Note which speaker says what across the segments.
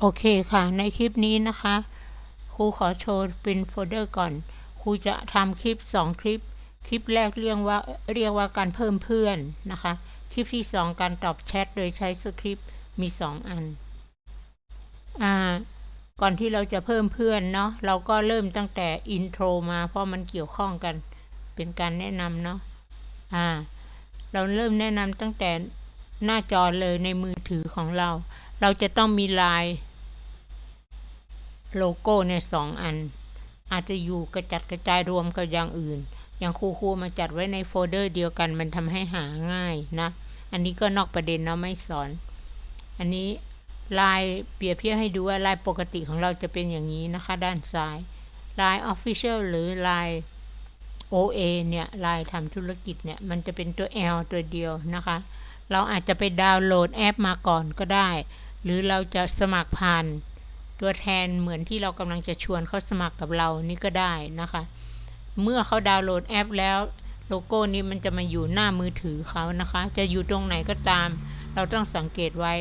Speaker 1: โอเคค่ะ ในคลิปนี้นะคะ ครูขอโชว์เป็นโฟลเดอร์ก่อน ครูจะทำคลิป 2 คลิป คลิปแรกเรียกว่าเรียกว่าการเพิ่มเพื่อนนะคะ คลิปที่ 2 การตอบแชทโดยใช้สคริปต์มี 2 อัน อ่า ก่อนที่เราจะเพิ่มเพื่อนเนาะ เราก็เริ่มตั้งแต่อินโทรมาเพราะมันเกี่ยวข้องกัน เป็นการแนะนำเนาะ อ่า เราเริ่มแนะนำตั้งแต่หน้าจอเลยในมือถือของเรา เราจะต้องมีไลาย โลโก้ในสองอัน อาจจะอยู่กระจัดกระจายรวมกับอย่างอื่น อย่างครูๆมาจัดไว้ในโฟลเดอร์เดียวกันมันทำให้หาง่ายนะ อันนี้ก็นอกประเด็นเนาะไม่สอน อันนี้ลายเปรียบเทียบให้ดูว่าลายปกติของเราจะเป็นอย่างนี้นะคะ ด้านซ้ายลาย Official หรือลาย OA เนี่ยลายทำธุรกิจเนี่ยมันจะเป็นตัว L ตัวเดียวนะคะ เราอาจจะไปดาวน์โหลดแอปมาก่อนก็ได้ หรือเราจะสมัครผ่าน ตัวแทนเหมือนที่เรากำลังจะชวนเขาสมัครกับเรานี่ก็ได้นะคะ เมื่อเขาดาวน์โหลดแอปแล้วโลโก้นี้มันจะมาอยู่หน้ามือถือเขานะคะ จะอยู่ตรงไหนก็ตาม เราต้องสังเกตไว้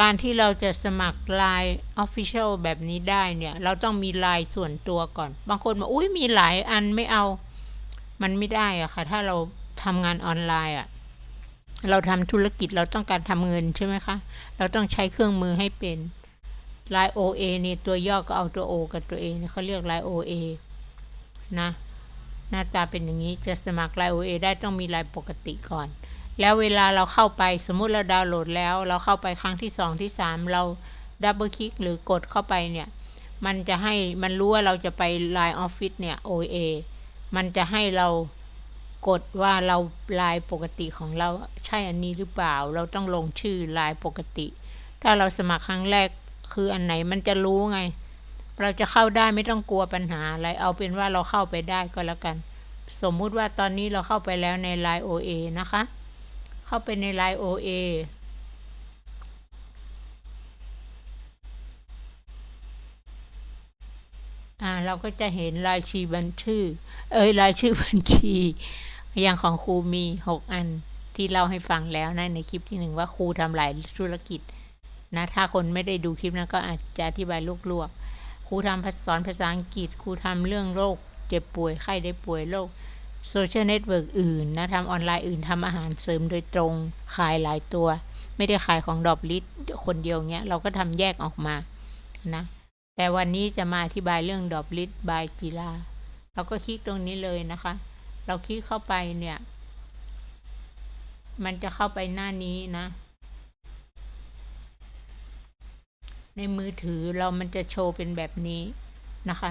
Speaker 1: การที่เราจะสมัคร Line Official แบบนี้ได้เนี่ย เราต้องมีไลน์ส่วนตัวก่อน บางคนบอกอุ้ยมีหลายอันไม่เอา มันไม่ได้อะค่ะ ถ้าเราทำงานออนไลน์อะเราทำธุรกิจเราต้องการทำเงินใช่ไหมคะ เราต้องใช้เครื่องมือให้เป็น Line OA นี่ตัวย่อก็เอาตัว O กับตัว A นี่เขาเรียก Line OA นะ หน้าตาเป็นอย่างนี้จะสมัคร Line OA ได้ต้องมี Line ปกติก่อน แล้วเวลาเราเข้าไปสมมุติเราดาวน์โหลดแล้ว เราเข้าไปครั้งที่ 2 ที่ 3 เราดับเบิลคลิกหรือกดเข้าไปเนี่ย มันจะให้มันรู้ว่าเราจะไป Line Office เนี่ย OA มันจะให้เรากดว่าเราลายปกติของเราใช่อันนี้หรือเปล่า เราต้องลงชื่อลายปกติ ถ้าเราสมัครครั้งแรก คืออันไหนมันจะรู้ไง เราจะเข้าได้ไม่ต้องกลัวปัญหาอะไร เอาเป็นว่าเราเข้าไปได้ก็แล้วกัน สมมุติว่าตอนนี้เราเข้าไปแล้วใน Line OA นะคะ เข้าไปใน Line OA อ่าเราก็จะเห็นรายชีบัญชีเอ้ยรายชื่อบัญชี อย่างของครูมีหกอันที่เล่าให้ฟังแล้วนะในคลิปที่หนึ่งว่าครูทำหลายธุรกิจ นะถ้าคนไม่ได้ดูคลิปนั้นก็อาจจะอธิบายลวกๆครูทำสอนภาษาอังกฤษครูทำเรื่องโรคเจ็บป่วยไข้ได้ป่วยโรคโซเชียลเน็ตเวิร์กอื่นนะทำออนไลน์อื่นทำอาหารเสริมโดยตรงขายหลายตัว ไม่ได้ขายของดอบลิสคนเดียวเงี้ยเราก็ทำแยกออกมานะแต่วันนี้จะมาอธิบายเรื่องดอบลิสบายกีฬาเราก็คลิกตรงนี้เลยนะคะ เราคลิกเข้าไปเนี่ย มันจะเข้าไปหน้านี้นะ ในมือถือเรามันจะโชว์เป็นแบบนี้นะคะ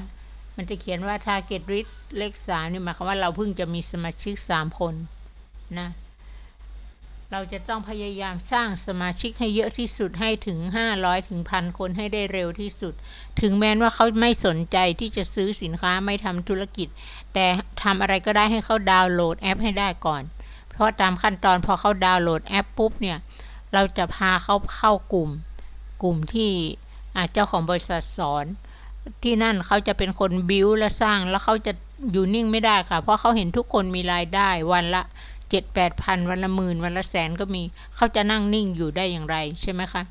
Speaker 1: มันจะเขียนว่า target list เลขสามนี่หมายความว่าเราเพิ่งจะมีสมาชิกสามคนนะ เราจะต้องพยายามสร้างสมาชิกให้เยอะที่สุดให้ถึง 500 ถึงพันคนให้ได้เร็วที่สุด ถึงแม้ว่าเขาไม่สนใจที่จะซื้อสินค้าไม่ทำธุรกิจ แต่ทำอะไรก็ได้ให้เขาดาวน์โหลดแอปให้ได้ก่อน เพราะตามขั้นตอนพอเขาดาวน์โหลดแอปปุ๊บเนี่ย เราจะพาเขาเข้ากลุ่ม กลุ่มที่เจ้าของบริษัทสอน ที่นั่นเขาจะเป็นคนบิวและสร้างแล้วเขาจะอยู่นิ่งไม่ได้ค่ะ เพราะเขาเห็นทุกคนมีรายได้วันละเจ็ดแปดพันวันละหมื่นวันละแสนก็มี เขาจะนั่งนิ่งอยู่ได้อย่างไรใช่ไหมคะ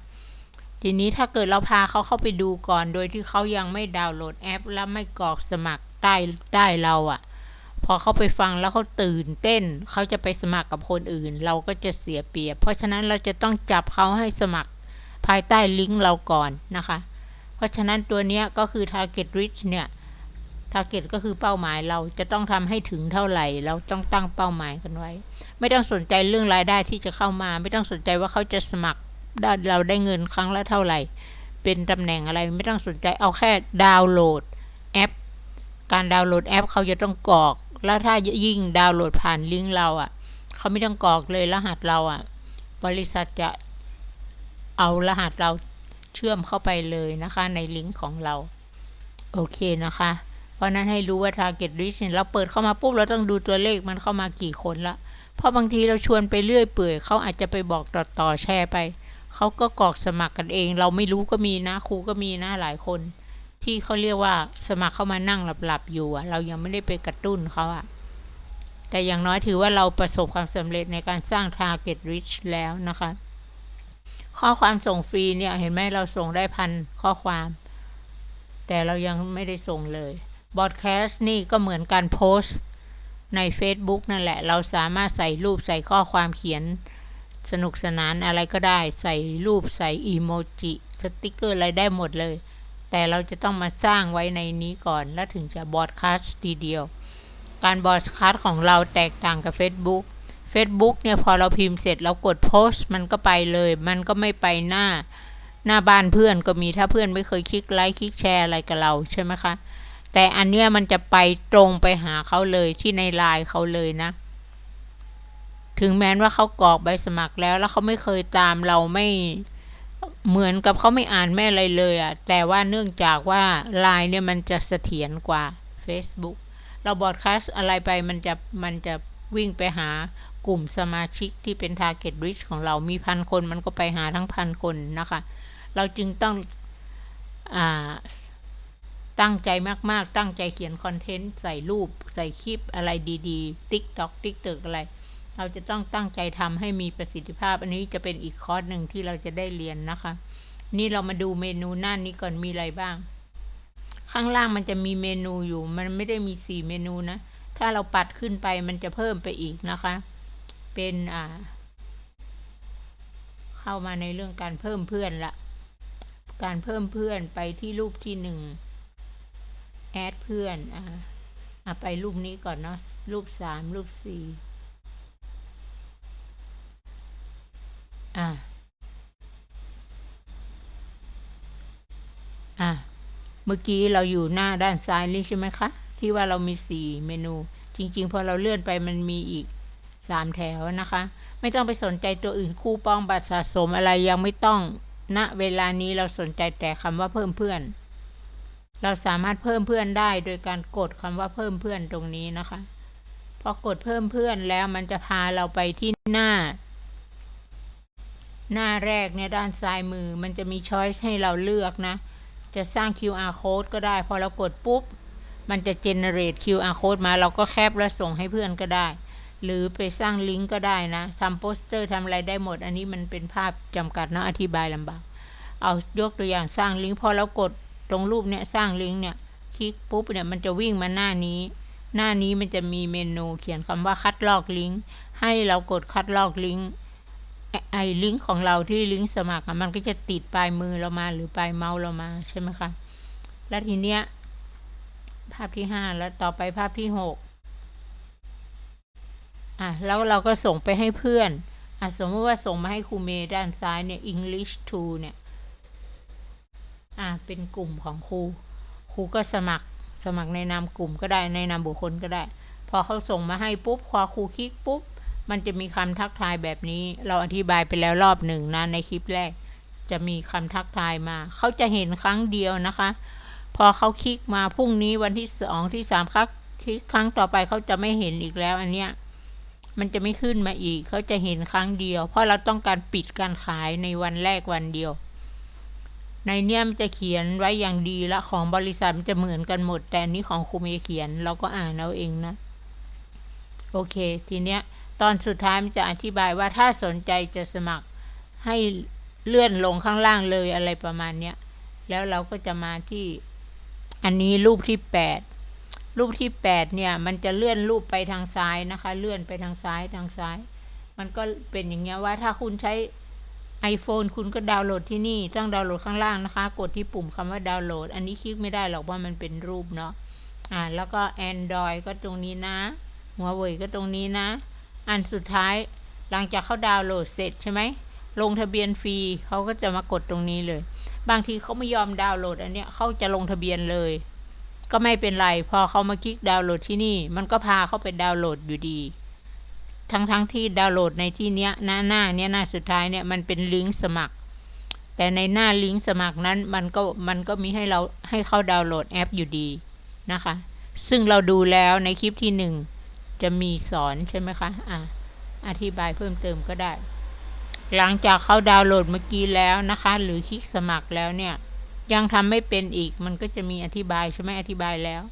Speaker 1: ทีนี้ถ้าเกิดเราพาเขาเข้าไปดูก่อน โดยที่เขายังไม่ดาวน์โหลดแอป และไม่กรอกสมัครใต้ใต้เราอะ่ะ พอเขาไปฟังแล้วเขาตื่นเต้น เขาจะไปสมัครกับคนอื่น เราก็จะเสียเปรียบ เพราะฉะนั้นเราจะต้องจับเขาให้สมัคร ภายใต้ลิงก์เราก่อนนะคะ เพราะฉะนั้นตัวนี้ก็คือ target rich เนี่ย target ก็คือเป้าหมายเราจะต้องทำให้ถึงเท่าไหร่ เราต้องตั้งเป้าหมายกันไว้ ไม่ต้องสนใจเรื่องรายได้ที่จะเข้ามา ไม่ต้องสนใจว่าเขาจะสมัครได้เราได้เงินครั้งละเท่าไหร่ เป็นตำแหน่งอะไรไม่ต้องสนใจเอาแค่ดาวน์โหลดแอป การดาวน์โหลดแอปเขาจะต้องกรอก แล้วถ้ายิ่งดาวน์โหลดผ่านลิงก์เราอะ่ะเขาไม่ต้องกรอกเลยรหัสเราอะ่ะ บริษัทจะ เอารหัสเราเชื่อมเข้าไปเลยนะคะในลิงก์ของเรา โอเคนะคะ เพราะนั้นให้รู้ว่า target rich เราเปิดเข้ามาปุ๊บเราต้องดูตัวเลขมันเข้ามากี่คนละ เพราะบางทีเราชวนไปเรื่อยเปื่อยเขาอาจจะไปบอกต่อต่อแชร์ไป เขาก็กรอกสมัครกันเอง เราไม่รู้ก็มีนะครูก็มีนะหลายคน ที่เขาเรียกว่าสมัครเข้ามานั่งหลับๆอยู่อะเรายังไม่ได้ไปกระตุ้นเขาอะแต่อย่างน้อยถือว่าเราประสบความสำเร็จในการสร้าง target rich แล้วนะคะ ข้อความส่งฟรีเนี่ย เห็นไหมเราส่งได้พันข้อความ แต่เรายังไม่ได้ส่งเลยบอดแคสต์นี่ก็เหมือนการโพสต์ใน Facebook นั่นแหละ เราสามารถใส่รูปใส่ข้อความเขียน สนุกสนานอะไรก็ได้ ใส่รูปใส่อีโมจิสติกเกอร์อะไรได้หมดเลย แต่เราจะต้องมาสร้างไว้ในนี้ก่อน แล้วถึงจะบอดคาสต์ทีเดียว การบอดคาสต์ของเราแตกต่างกับ Facebook Facebook เนี่ยพอเราพิมพ์เสร็จเรากดโพสต์มันก็ไปเลย มันก็ไม่ไปหน้า หน้าบ้านเพื่อนก็มีถ้าเพื่อนไม่เคยคลิกไลค์คลิกแชร์อะไรกับเราใช่ไหมคะแต่อันเนี้ยมันจะไปตรงไปหาเขาเลยที่ในไลน์เขาเลยนะ ถึงแม้ว่าเขากรอกใบสมัครแล้ว แล้วเขาไม่เคยตามเราไม่เหมือนกับเขาไม่อ่านแม่อะไรเลยอะ่ะ แต่ว่าเนื่องจากว่าไลน์เนี่ยมันจะเสถียรกว่า Facebook เราบอดคาสอะไรไปมันจะมันจะวิ่งไปหา กลุ่มสมาชิกที่เป็น Target Rich ของเรามีพันคนมันก็ไปหาทั้งพันคนนะคะ เราจึงต้องอตั้งใจมาก ๆ ตั้งใจเขียนคอนเทนต์ ใส่รูป ใส่คลิปอะไรดีๆ TikTok TikTok อะไร เราจะต้องตั้งใจทำให้มีประสิทธิภาพ อันนี้จะเป็นอีกคอร์สหนึ่งที่เราจะได้เรียนนะคะ นี่เรามาดูเมนูหน้านี้ก่อนมีอะไรบ้าง ข้างล่างมันจะมีเมนูอยู่ มันไม่ได้มีสี่เมนูนะถ้าเราปัดขึ้นไปมันจะเพิ่มไปอีกนะคะ เป็นอ่า เข้ามาในเรื่องการเพิ่มเพื่อนละ การเพิ่มเพื่อนไปที่รูปที่หนึ่งแอดเพื่อนอ่าอ่าไปรูปนี้ก่อนเนาะรูปสามรูปสี่อ่าอ่าเมื่อกี้เราอยู่หน้าด้านซ้ายนี่ใช่ไหมคะ ที่ว่าเรามีสี่เมนู จริง ๆ พอเราเลื่อนไปมันมีอีก สามแถวนะคะ ไม่ต้องไปสนใจตัวอื่นคู่ปองบัตรสะสมอะไรยังไม่ต้องณนะเวลานี้เราสนใจแต่คำว่าเพิ่มเพื่อน เราสามารถเพิ่มเพื่อนได้โดยการกดคำว่าเพิ่มเพื่อนตรงนี้นะคะ พอกดเพิ่มเพื่อนแล้วมันจะพาเราไปที่หน้า หน้าแรกเนี่ยด้านซ้ายมือมันจะมีช้อยส์ให้เราเลือกนะ จะสร้าง QR code ก็ได้ พอเรากดปุ๊บ มันจะ generate QR code มาเราก็แคปแล้วส่งให้เพื่อนก็ได้ หรือไปสร้างลิงก์ก็ได้นะทำโปสเตอร์ทำอะไรได้หมด อันนี้มันเป็นภาพจำกัดเนาะอธิบายลำบาก เอายกตัวอย่างสร้างลิงก์พอเรากดตรงรูปเนี่ยสร้างลิงก์เนี่ยคลิกปุ๊บเนี่ยมันจะวิ่งมาหน้านี้ หน้านี้มันจะมีเมนูเขียนคำว่าคัดลอกลิงก์ให้เรากดคัดลอกลิงก์ไอ้ลิงก์ของเราที่ลิงก์สมัครมันก็จะติดปลายมือเรามาหรือปลายเมาส์เรามาใช่ไหมคะ แล้วทีเนี้ยภาพที่ห้าแล้วต่อไปภาพที่หก อะแล้วเราก็ส่งไปให้เพื่อนอะสมมติว่าส่งมาให้ครูเมย์ด้านซ้ายเนี่ย English 2เนี่ยอะเป็นกลุ่มของครูครูก็สมัครสมัครในนามกลุ่มก็ได้ในนามบุคคลก็ได้ พอเขาส่งมาให้ปุ๊บพอครูคลิกปุ๊บ มันจะมีคำทักทายแบบนี้ เราอธิบายไปแล้วรอบหนึ่งนะในคลิปแรก จะมีคำทักทายมา เขาจะเห็นครั้งเดียวนะคะ พอเขาคลิกมาพรุ่งนี้วันที่สองที่สามครั้งคลิกครั้งต่อไปเขาจะไม่เห็นอีกแล้วอันเนี้ย มันจะไม่ขึ้นมาอีก เขาจะเห็นครั้งเดียว เพราะเราต้องการปิดการขายในวันแรกวันเดียว ในเนี้ยมันจะเขียนไว้อย่างดีละของบริษัทมันจะเหมือนกันหมด แต่นนี้ของครูเมย์เขียนเราก็อ่านเอาเองนะ โอเค ทีเนี้ย ตอนสุดท้ายมันจะอธิบายว่าถ้าสนใจจะสมัครให้เลื่อนลงข้างล่างเลยอะไรประมาณเนี้ย แล้วเราก็จะมาที่อันนี้รูปที่แปด รูปที่แปดเนี่ย มันจะเลื่อนรูปไปทางซ้ายนะคะ เลื่อนไปทางซ้ายทางซ้าย มันก็เป็นอย่างเงี้ยว่าถ้าคุณใช้ iPhone คุณก็ดาวน์โหลดที่นี่ต้องดาวน์โหลดข้างล่างนะคะ กดที่ปุ่มคำว่าดาวน์โหลด อันนี้คลิกไม่ได้หรอกว่ามันเป็นรูปเนาะอ่าแล้วก็ Android ก็ตรงนี้นะ หัวเว่ยก็ตรงนี้นะ อันสุดท้ายหลังจากเขาดาวน์โหลดเสร็จใช่ไหมลงทะเบียนฟรีเขาก็จะมากดตรงนี้เลย บางทีเขาไม่ยอมดาวน์โหลดอันเนี้ยเขาจะลงทะเบียนเลย ก็ไม่เป็นไร พอเขามาคลิกดาวน์โหลดที่นี่ มันก็พาเขาไปดาวน์โหลดอยู่ดี ทั้งๆทที่ดาวน์โหลดในที่เนี้ยหน้าหน้าเนี้ยหน้าสุดท้ายเนี่ยมันเป็นลิงก์สมัคร แต่ในหน้าลิงก์สมัครนั้นมันก็มันก็มีให้เราให้เขาดาวน์โหลดแอปอยู่ดีนะคะ ซึ่งเราดูแล้วในคลิปที่หนึ่งจะมีสอนใช่ไหมคะอะอธิบายเพิ่มเติมก็ได้ หลังจากเขาดาวน์โหลดเมื่อกี้แล้วนะคะ หรือคลิกสมัครแล้วเนี่ย ยังทำไม่เป็นอีก มันก็จะมีอธิบายใช่ไหมอธิบายแล้ว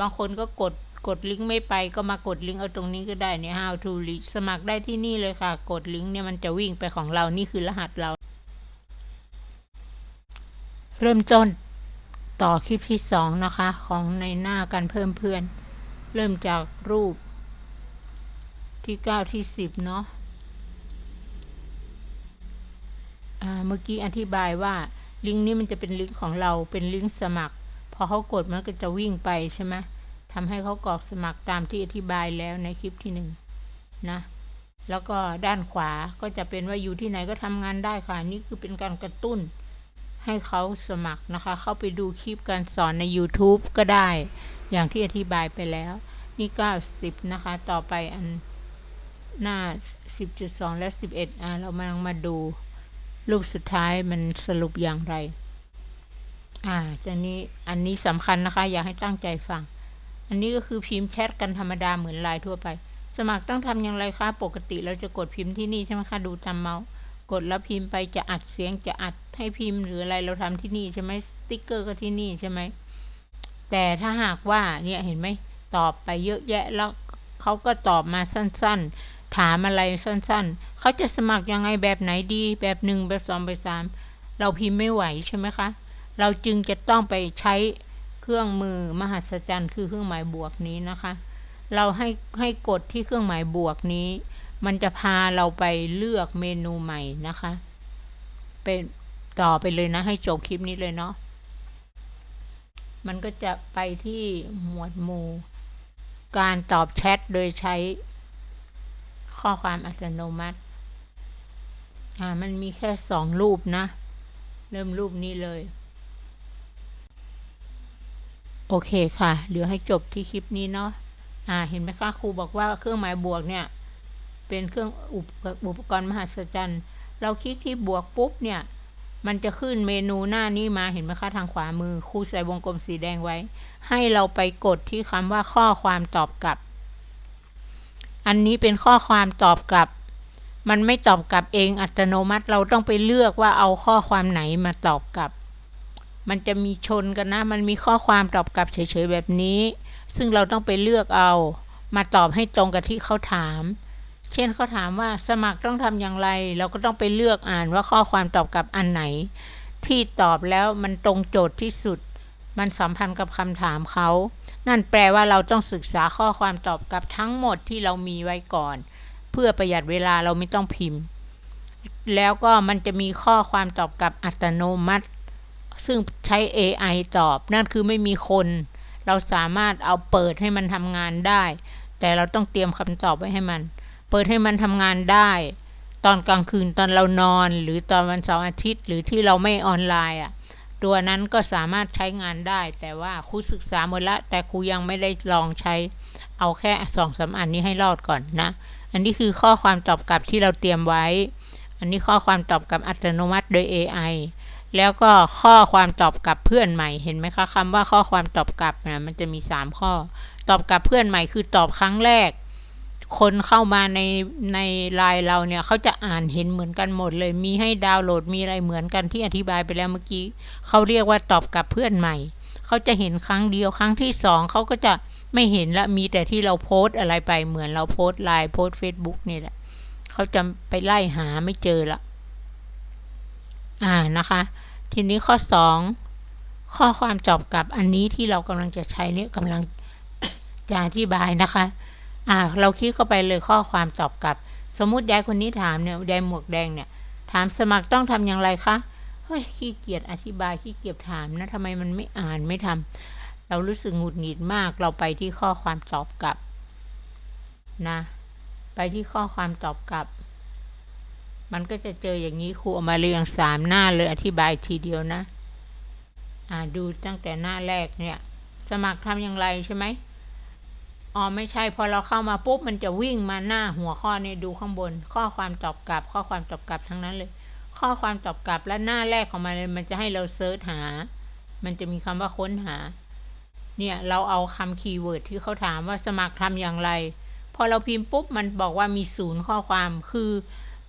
Speaker 1: บางคนก็กดกดลิงก์ไม่ไปก็มากดลิงก์เอาตรงนี้ก็ได้เนี่ย how to reach สมัครได้ที่นี่เลยค่ะ กดลิงก์เนี่ยมันจะวิ่งไปของเรานี่คือรหัสเรา เริ่มต้นต่อคลิปที่สองนะคะ ของในหน้าการเพิ่มเพื่อน เริ่มจากรูป ที่เก้าที่สิบเนาะเมื่อกี้อธิบายว่า ลิงก์นี้มันจะเป็นลิงก์ของเราเป็นลิงก์สมัคร พอเขากดมันก็จะวิ่งไปใช่ไหมทำให้เขากรอกสมัครตามที่อธิบายแล้วในคลิปที่หนึ่งนะแล้วก็ด้านขวาก็จะเป็นว่าอยู่ที่ไหนก็ทำงานได้ค่ะ นี่คือเป็นการกระตุ้นให้เขาสมัครนะคะ เข้าไปดูคลิปการสอนใน YouTube ก็ได้ อย่างที่อธิบายไปแล้ว นี่90นะคะ ต่อไปอันหน้า 10.2 และ 11อะเรามามาดู รูปสุดท้ายมันสรุปอย่างไร อ่าตอนนี้อันนี้สำคัญนะคะ อยากให้ตั้งใจฟัง อันนี้ก็คือพิมพ์แชทกันธรรมดาเหมือนไลน์ทั่วไป สมัครต้องทำอย่างไรคะ ปกติเราจะกดพิมพ์ที่นี่ใช่ไหมคะ ดูตามเมาส์ กดแล้วพิมพ์ไปจะอัดเสียงจะอัดให้พิมพ์หรืออะไรเราทำที่นี่ใช่ไหมสติ๊กเกอร์ก็ที่นี่ใช่ไหม แต่ถ้าหากว่าเนี่ยเห็นไหมตอบไปเยอะแยะแล้วเขาก็ตอบมาสั้น ๆ ถามอะไรสั้นๆ เขาจะสมัครยังไงแบบไหนดี แบบหนึ่งแบบสองแบบสามเราพิมพ์ไม่ไหวใช่ไหมคะ เราจึงจะต้องไปใช้เครื่องมือมหัศจรรย์คือเครื่องหมายบวกนี้นะคะ เราให้ให้กดที่เครื่องหมายบวกนี้ มันจะพาเราไปเลือกเมนูใหม่นะคะเป็นต่อไปเลยนะ ให้จบคลิปนี้เลยเนาะมันก็จะไปที่หมวดหมู่ การตอบแชทโดยใช้ ข้อความอัตโนมัติ อ่า มันมีแค่สองรูปนะ เริ่มรูปนี้เลย โอเคค่ะ เดี๋ยวให้จบที่คลิปนี้เนาะ อ่า เห็นไหมคะครูบอกว่าเครื่องหมายบวกเนี่ย เป็นเครื่องอุปอุปกรณ์มหัศจรรย์ เราคลิกที่บวกปุ๊บเนี่ยมันจะขึ้นเมนูหน้านี้มาเห็นไหมคะทางขวามือครูใส่วงกลมสีแดงไว้ ให้เราไปกดที่คำว่าข้อความตอบกลับ อันนี้เป็นข้อความตอบกลับ มันไม่ตอบกลับเองอัตโนมัติเราต้องไปเลือกว่าเอาข้อความไหนมาตอบกลับ มันจะมีชนกันนะ มันมีข้อความตอบกลับเฉยๆแบบนี้ ซึ่งเราต้องไปเลือกเอา มาตอบให้ตรงกับที่เขาถาม เช่นเขาถามว่าสมัครต้องทำอย่างไร เราก็ต้องไปเลือกอ่านว่าข้อความตอบกลับอันไหน ที่ตอบแล้วมันตรงโจทย์ที่สุด มันสัมพันธ์กับคำถามเขา นั่นแปลว่าเราต้องศึกษาข้อความตอบกลับทั้งหมดที่เรามีไว้ก่อน เพื่อประหยัดเวลาเราไม่ต้องพิมพ์ แล้วก็มันจะมีข้อความตอบกลับอัตโนมัติ ซึ่งใช้ AI ตอบ นั่นคือไม่มีคน เราสามารถเอาเปิดให้มันทำงานได้ แต่เราต้องเตรียมคำตอบไว้ให้มัน เปิดให้มันทำงานได้ ตอนกลางคืนตอนเรานอน หรือตอนวันเสาร์อาทิตย์ หรือที่เราไม่ออนไลน์อะ ตัวนั้นก็สามารถใช้งานได้ แต่ว่าครูศึกษาหมดละแต่ครูยังไม่ได้ลองใช้เอาแค่สองสาอันนี้ให้รอดก่อนนะ อันนี้คือข้อความตอบกลับที่เราเตรียมไว้ อันนี้ข้อความตอบกลับอัตโนมัติโดย AI แล้วก็ข้อความตอบกลับเพื่อนใหม่เห็นไหมคะคำว่าข้อความตอบกลับนะมันจะมี 3 ข้อ ตอบกลับเพื่อนใหม่คือตอบครั้งแรก คนเข้ามาในในไลน์เราเนี่ยเขาจะอ่านเห็นเหมือนกันหมดเลย มีให้ดาวน์โหลดมีอะไรเหมือนกันที่อธิบายไปแล้วเมื่อกี้เขาเรียกว่าตอบกลับเพื่อนใหม่เขาจะเห็นครั้งเดียวครั้งที่สองเขาก็จะไม่เห็นละมีแต่ที่เราโพสต์อะไรไปเหมือนเราโพสต์ไลน์โพสต์เฟซบุ๊กนี่แหละเขาจะไปไล่หาไม่เจอละอ่านะคะ ทีนี้ข้อ2ข้อความตอบกลับอันนี้ที่เรากำลังจะใช้เนี่ยกำลังจะอธิบายนะคะ อ่าเราคลิกเข้าไปเลยข้อความตอบกลับ สมมุติยายคนนี้ถามเนี่ยยายหมวกแดงเนี่ย ถามสมัครต้องทำอย่างไรคะเฮ้ยขี้เกียจอธิบายขี้เกียจถามนะทำไมมันไม่อ่านไม่ทำเรารู้สึกหงุดหงิดมาก เราไปที่ข้อความตอบกลับนะ ไปที่ข้อความตอบกลับ มันก็จะเจออย่างนี้ครูเอามาเรียงสามหน้าเลยอธิบายทีเดียวนะ อ่าดูตั้งแต่หน้าแรกเนี่ย สมัครทำอย่างไรใช่ไหม อ๋อไม่ใช่พอเราเข้ามาปุ๊บมันจะวิ่งมาหน้าหัวข้อเนี่ยดูข้างบน ข้อความตอบกลับ ข้อความตอบกลับทั้งนั้นเลย ข้อความตอบกลับและหน้าแรกของมันเลยมันจะให้เราเซิร์ชหา มันจะมีคำว่าค้นหา เนี่ยเราเอาคำคีย์เวิร์ดที่เขาถามว่าสมัครทำอย่างไร พอเราพิมพ์ปุ๊บมันบอกว่ามีศูนย์ข้อความคือ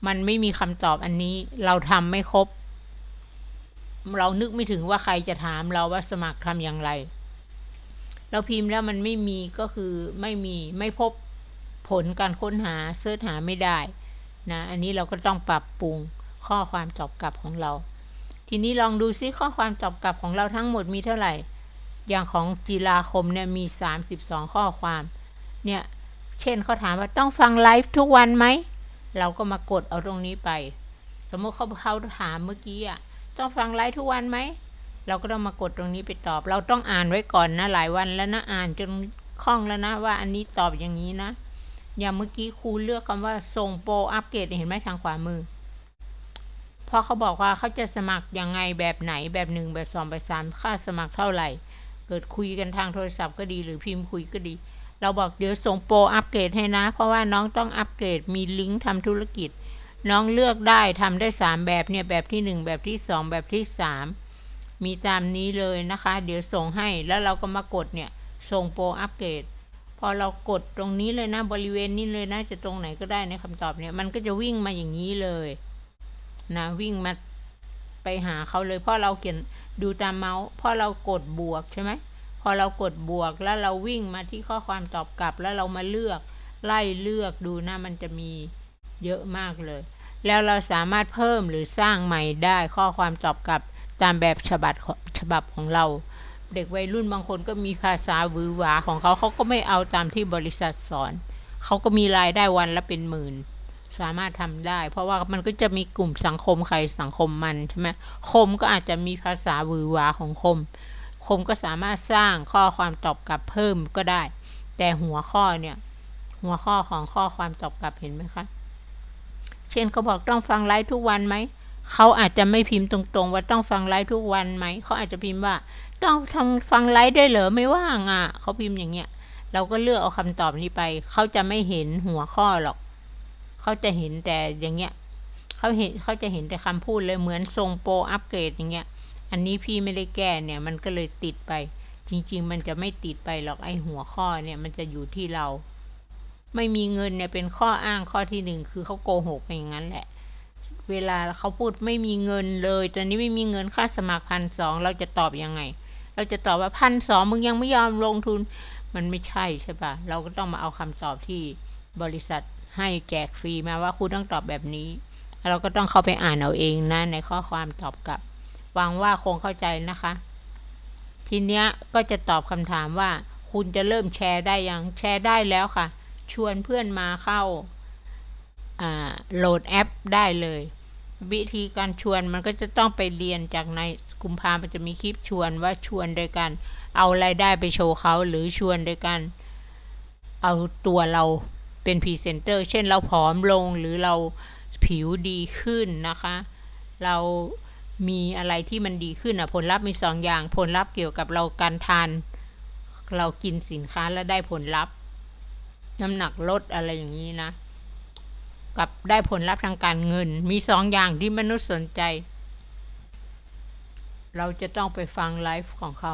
Speaker 1: มันไม่มีคำตอบอันนี้ เราทำไม่ครบ เรานึกไม่ถึงว่าใครจะถามเราว่าสมัครทำอย่างไร เราพิมพ์แล้วมันไม่มีก็คือไม่มีไม่พบผลการค้นหาเสิร์ชหาไม่ได้นะอันนี้เราก็ต้องปรับปรุงข้อความตอบกลับของเรา ทีนี้ลองดูซิข้อความตอบกลับของเราทั้งหมดมีเท่าไหร่ อย่างของจีราคมเนี่ยมี 32 ข้อความเนี่ยเช่นเขาถามว่าต้องฟังไลฟ์ทุกวันไหม เราก็มากดเอาตรงนี้ไป สมมติเขาเขาถามเมื่อกี้อะต้องฟังไลฟ์ทุกวันไหม เราก็ต้องมากดตรงนี้ไปตอบ เราต้องอ่านไว้ก่อนนะหลายวันแล้วนะอ่านจนคล่องแล้วนะว่าอันนี้ตอบอย่างนี้นะ อย่างเมื่อกี้ครูเลือกคำว่าส่งโปรอัปเกรดเห็นไหมทางขวามือพอเขาบอกว่าเขาจะสมัครยังไงแบบไหนแบบหนึ่งแบบสองแบบสามค่าสมัครเท่าไหร่ เกิดคุยกันทางโทรศัพท์ก็ดีหรือพิมพ์คุยก็ดี เราบอกเดี๋ยวส่งโปรอัปเกรดให้นะ เพราะว่าน้องต้องอัปเกรดมีลิงก์ทำธุรกิจ น้องเลือกได้ทำได้สามแบบเนี่ยแบบที่หนึ่งแบบที่สองแบบที่สา มีตามนี้เลยนะคะ เดี๋ยวส่งให้แล้วเราก็มากดเนี่ยส่งโปรอัปเกรดพอเรากดตรงนี้เลยนะบริเวณนี้เลยนะจะตรงไหนก็ได้ในคำตอบเนี่ยมันก็จะวิ่งมาอย่างนี้เลยนะวิ่งมาไปหาเขาเลยเพราะเราเขียนดูตามเมาส์เพราะเรากดบวกใช่ไหมพอเรากดบวกแล้วเราวิ่งมาที่ข้อความตอบกลับแล้วเรามาเลือกไล่เลือกดูนะมันจะมีเยอะมากเลย แล้วเราสามารถเพิ่มหรือสร้างใหม่ได้ข้อความตอบกลับ ตามแบบฉบับฉบับของเรา เด็กวัยรุ่นบางคนก็มีภาษาหวือหวาของเขาเขาก็ไม่เอาตามที่บริษัทสอน เขาก็มีรายได้วันละเป็นหมื่น สามารถทำได้ เพราะว่ามันก็จะมีกลุ่มสังคมใครสังคมมันใช่ไหมคมก็อาจจะมีภาษาหวือหวาของคม คมก็สามารถสร้างข้อความตอบกลับเพิ่มก็ได้ แต่หัวข้อเนี่ย หัวข้อของข้อความตอบกลับเห็นไหมคะ เช่นเขาบอกต้องฟังไลฟ์ทุกวันไหม เขาอาจจะไม่พิมพ์ตรงๆ ว่าต้องฟังไลฟ์ทุกวันไหม เขาอาจจะพิมพ์ว่า ต้องทำฟังไลฟ์ได้เหรอไม่ว่างอะเขาพิมพ์อย่างเงี้ย เราก็เลือกเอาคำตอบนี้ไป เขาจะไม่เห็นหัวข้อหรอก เขาจะเห็นแต่อย่างเงี้ย เขาเห็นเขาจะเห็นแต่คำพูดเลยเหมือนทรงโปรอัปเกรดอย่างเงี้ย อันนี้พี่ไม่ได้แก้เนี่ย มันก็เลยติดไป จริง ๆ มันจะไม่ติดไปหรอกไอหัวข้อเนี่ย มันจะอยู่ที่เรา ไม่มีเงินเนี่ยเป็นข้ออ้างข้อที่หนึ่งคือเขาโกหกอย่างนั้นแหละ เวลาเขาพูดไม่มีเงินเลย ตอนนี้ไม่มีเงินค่าสมัครพันสองเราจะตอบยังไง เราจะตอบว่าพันสองมึงยังไม่ยอมลงทุน มันไม่ใช่ใช่ปะเราก็ต้องมาเอาคำตอบที่บริษัทให้แจกฟรีมาว่าคุณต้องตอบแบบนี้ เราก็ต้องเข้าไปอ่านเอาเองนะในข้อความตอบกลับหวังว่าคงเข้าใจนะคะ ทีเนี้ยก็จะตอบคำถามว่า คุณจะเริ่มแชร์ได้ยังแชร์ได้แล้วค่ะ ชวนเพื่อนมาเข้าโหลดแอปได้เลย วิธีการชวนมันก็จะต้องไปเรียนจากในกุมภามันจะมีคลิปชวนว่าชวนโดยการเอารายได้ไปโชว์เขาหรือชวนโดยการเอาตัวเราเป็นพรีเซนเตอร์ เช่นเราผอมลงหรือเราผิวดีขึ้นนะคะ เรามีอะไรที่มันดีขึ้นอะผลลัพธ์มีสองอย่าง ผลลัพธ์เกี่ยวกับเราการทาน เรากินสินค้าแล้วได้ผลลัพธ์ น้ำหนักลดอะไรอย่างนี้นะ กับได้ผลลัพธ์ทางการเงิน มีสองอย่างที่มนุษย์สนใจ เราจะต้องไปฟังไลฟ์ของเขา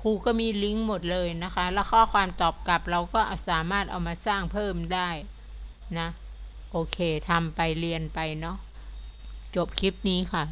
Speaker 1: ครูก็มีลิงก์หมดเลยนะคะ แล้วข้อความตอบกลับเราก็สามารถเอามาสร้างเพิ่มได้นะ โอเคทำไปเรียนไปเนาะจบคลิปนี้ค่ะ